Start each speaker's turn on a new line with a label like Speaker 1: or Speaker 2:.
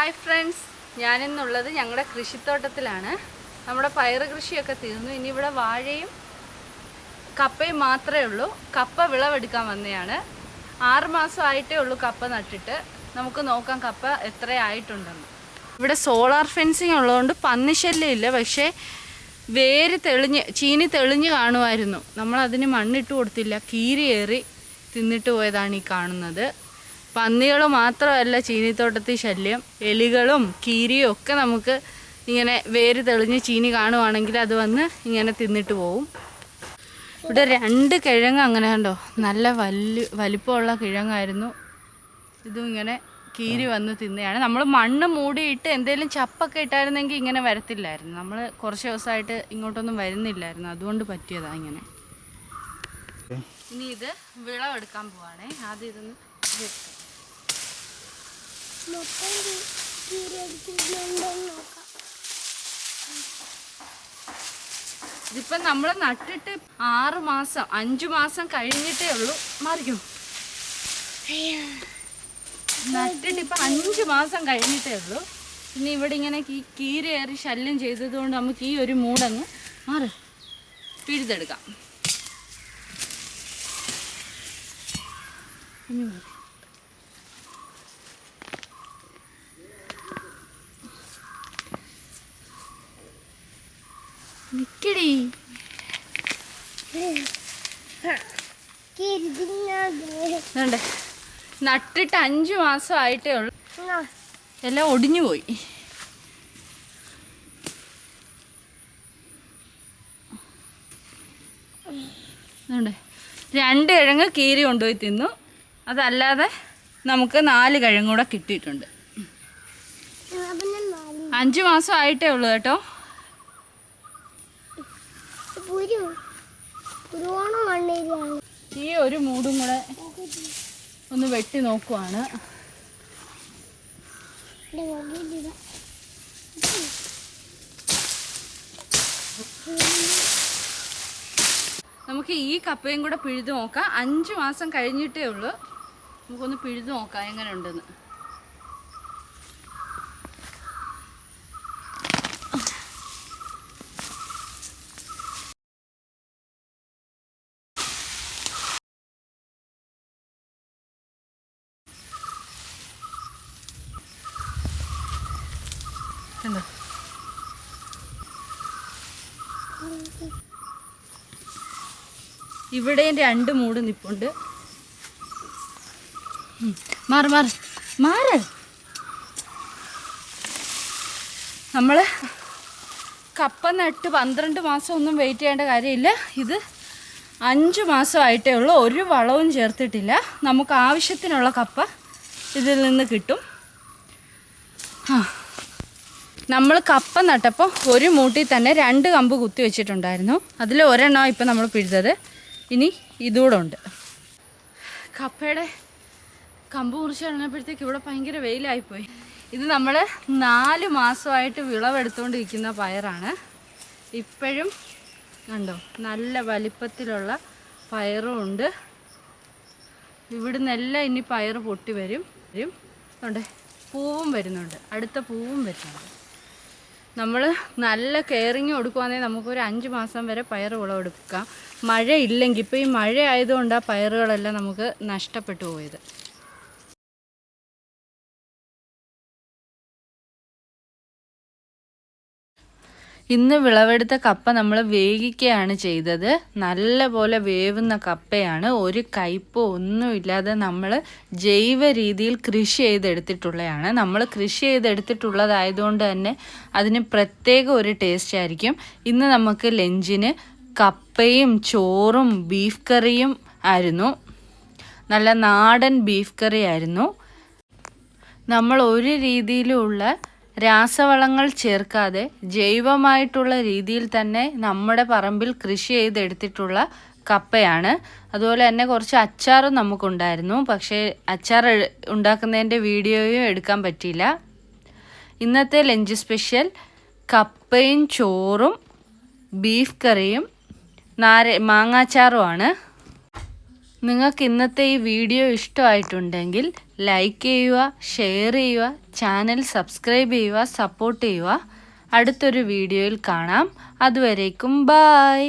Speaker 1: Hi friends ഞാനിന്നുള്ളത് ഞങ്ങളുടെ കൃഷിത്തോട്ടത്തിലാണ്. നമ്മുടെ പയർ കൃഷിയൊക്കെ തീർന്നു. ഇനി ഇവിടെ വാഴയും കപ്പയും മാത്രമേ ഉള്ളൂ. കപ്പ വിളവെടുക്കാൻ വന്നതാണ് ആറുമാസമായിട്ടേ ഉള്ളൂ കപ്പ നട്ടിട്ട്. നമുക്ക് നോക്കാം കപ്പ എത്രയായിട്ടുണ്ടെന്ന്. ഇവിടെ സോളാർ ഫെൻസിങ് ഉള്ളതുകൊണ്ട് പന്നിശല്യമില്ല പക്ഷേ വേര് തെളിഞ്ഞ് ചീനി തെളിഞ്ഞ് കാണുമായിരുന്നു. നമ്മളതിന് മണ്ണിട്ട് കൊടുത്തില്ല. കീരിയേറി തിന്നിട്ട് പോയതാണ് ഈ കാണുന്നത്. പന്നികൾ മാത്രമല്ല ചീനിത്തോട്ടത്തിൽ ശല്യം. എലികളും കീരിയും ഒക്കെ നമുക്ക് ഇങ്ങനെ വേര് തെളിഞ്ഞ് ചീനി കാണുവാണെങ്കിൽ അത് വന്ന് ഇങ്ങനെ തിന്നിട്ട് പോവും. ഇവിടെ രണ്ട് കിഴങ്ങ് അങ്ങനെ കണ്ടോ? നല്ല വലിയ വലിപ്പമുള്ള കിഴങ്ങായിരുന്നു. ഇതും ഇങ്ങനെ കീരി വന്ന് തിന്നെയാണ്. നമ്മൾ മണ്ണ് മൂടിയിട്ട് എന്തെങ്കിലും ചപ്പൊക്കെ ഇട്ടായിരുന്നെങ്കിൽ ഇങ്ങനെ വരത്തില്ലായിരുന്നു. നമ്മൾ കുറച്ച് ദിവസമായിട്ട് ഇങ്ങോട്ടൊന്നും വരുന്നില്ലായിരുന്നു. അതുകൊണ്ട് പറ്റിയതാണ് ഇങ്ങനെ. ഇനി ഇത് വിളവെടുക്കാൻ പോവാണേ. ആദ്യം ഇതൊന്ന് വെക്കാം
Speaker 2: മൊത്തം കീറിയടിക്കുന്നുണ്ടോന്ന് നോക്കാം.
Speaker 1: ഇതിപ്പം നമ്മൾ നട്ടിട്ട് ആറ് മാസം അഞ്ചു മാസം കഴിഞ്ഞിട്ടേ ഉള്ളൂ മാറിക്കോ നട്ടിട്ട് ഇപ്പം അഞ്ച് മാസം കഴിഞ്ഞിട്ടേ ഉള്ളൂ. പിന്നെ ഇവിടെ ഇങ്ങനെ കീരയേറി ശല്യം ചെയ്തതുകൊണ്ട് നമുക്ക് ഈ ഒരു മൂടങ്ങ് മാറ്. പിഴുതെടുക്കാം. ഇനി മാറ്. വേണ്ടേ നട്ടിട്ട് അഞ്ചു മാസം ആയിട്ടേ ഉള്ളൂ. എല്ലാം ഒടിഞ്ഞു പോയി. രണ്ട് കിഴങ്ങ് കീരി കൊണ്ടുപോയി തിന്നു. അതല്ലാതെ നമുക്ക് നാല് കിഴങ്ങൂടെ കിട്ടിയിട്ടുണ്ട്. അഞ്ചു മാസം ആയിട്ടേ ഉള്ളൂ കേട്ടോ. ഈ ഒരു മൂടും കൂടെ ഒന്ന് വെട്ടി നോക്കുവാണ്. നമുക്ക് ഈ കപ്പയും കൂടെ പിഴുതു നോക്കാം. അഞ്ച് മാസം കഴിഞ്ഞിട്ടേ ഉള്ളൂ. നമുക്കൊന്ന് പിഴുതു നോക്കാം എങ്ങനെ ഉണ്ടെന്ന് കണ്ടോ ഇവിടെയും രണ്ട് മൂട് നിപ്പുണ്ട്. മാറ മാറ്. മാറ്. നമ്മൾ കപ്പ നട്ട് പന്ത്രണ്ട് മാസം ഒന്നും വെയിറ്റ് ചെയ്യേണ്ട കാര്യമില്ല. ഇത് അഞ്ച് മാസമായിട്ടേ ഉള്ളൂ. ഒരു വളവും ചേർത്തിട്ടില്ല. നമുക്ക് ആവശ്യത്തിനുള്ള കപ്പ ഇതിൽ നിന്ന് കിട്ടും. ആ. നമ്മൾ കപ്പ നട്ടപ്പോൾ ഒരു മൂട്ടിൽ തന്നെ രണ്ട് കമ്പ് കുത്തി വെച്ചിട്ടുണ്ടായിരുന്നു. അതിൽ ഒരെണ്ണം ഇപ്പം നമ്മൾ പിഴുതത്. ഇനി ഇതുകൂടെ ഉണ്ട്. കപ്പയുടെ കമ്പ് മുറിച്ച് കഴിഞ്ഞപ്പോഴത്തേക്ക് ഇവിടെ ഭയങ്കര വെയിലായിപ്പോയി. ഇത് നമ്മൾ നാല് മാസമായിട്ട് വിളവെടുത്തുകൊണ്ടിരിക്കുന്ന പയറാണ്. ഇപ്പോഴും കണ്ടോ നല്ല വലിപ്പത്തിലുള്ള പയറും ഉണ്ട്. ഇവിടുന്നെല്ലാം ഇനി പയർ പൊട്ടി വരും. വരും. അതുകൊണ്ട് പൂവും വരുന്നുണ്ട്. അടുത്ത പൂവും വരുന്നുണ്ട്. നമ്മൾ നല്ല കെയറിങ് കൊടുക്കുവാണെങ്കിൽ നമുക്കൊരു അഞ്ച് മാസം വരെ പയർ വിളവെടുക്കാം മഴ ഇല്ലെങ്കിൽ ഇപ്പോൾ ഈ മഴ ആയതുകൊണ്ടാണ് പയറുകളെല്ലാം നമുക്ക് നഷ്ടപ്പെട്ടു പോയത്. ഇന്ന് വിളവെടുത്ത കപ്പ നമ്മൾ വേവിക്കുകയാണ് ചെയ്തത്. നല്ല പോലെ വേവുന്ന കപ്പയാണ്. ഒരു കയ്പോ ഒന്നുമില്ലാതെ നമ്മൾ ജൈവ രീതിയിൽ കൃഷി ചെയ്തെടുത്തിട്ടുള്ളതാണ് നമ്മൾ കൃഷി ചെയ്തെടുത്തിട്ടുള്ളതായതുകൊണ്ട് തന്നെ അതിന് പ്രത്യേക ഒരു ടേസ്റ്റ് ആയിരിക്കും. ഇന്ന് നമുക്ക് ലഞ്ചിന് കപ്പയും ചോറും ബീഫ് കറിയും ആയിരുന്നു. നല്ല നാടൻ ബീഫ് കറി ആയിരുന്നു നമ്മൾ ഒരു രീതിയിലുള്ള രാസവളങ്ങൾ ചേർക്കാതെ ജൈവമായിട്ടുള്ള രീതിയിൽ തന്നെ നമ്മുടെ പറമ്പിൽ കൃഷി ചെയ്തെടുത്തിട്ടുള്ള കപ്പയാണ്. അതുപോലെ തന്നെ കുറച്ച് അച്ചാറും നമുക്കുണ്ടായിരുന്നു. പക്ഷേ അച്ചാർ ഉണ്ടാക്കുന്നതിന്റെ വീഡിയോയും എടുക്കാൻ പറ്റിയില്ല. ഇന്നത്തെ ലഞ്ച് സ്പെഷ്യൽ കപ്പയും ചോറും ബീഫ് കറിയും നാര മാങ്ങാച്ചാറുമാണ് നിങ്ങൾക്ക് ഇന്നത്തെ ഈ വീഡിയോ ഇഷ്ടമായിട്ടുണ്ടെങ്കിൽ ലൈക്ക് ചെയ്യുക ഷെയർ ചെയ്യുക ചാനൽ സബ്സ്ക്രൈബ് ചെയ്യുക സപ്പോർട്ട് ചെയ്യുക. അടുത്തൊരു വീഡിയോയിൽ കാണാം. അതുവരേക്കും ബായ്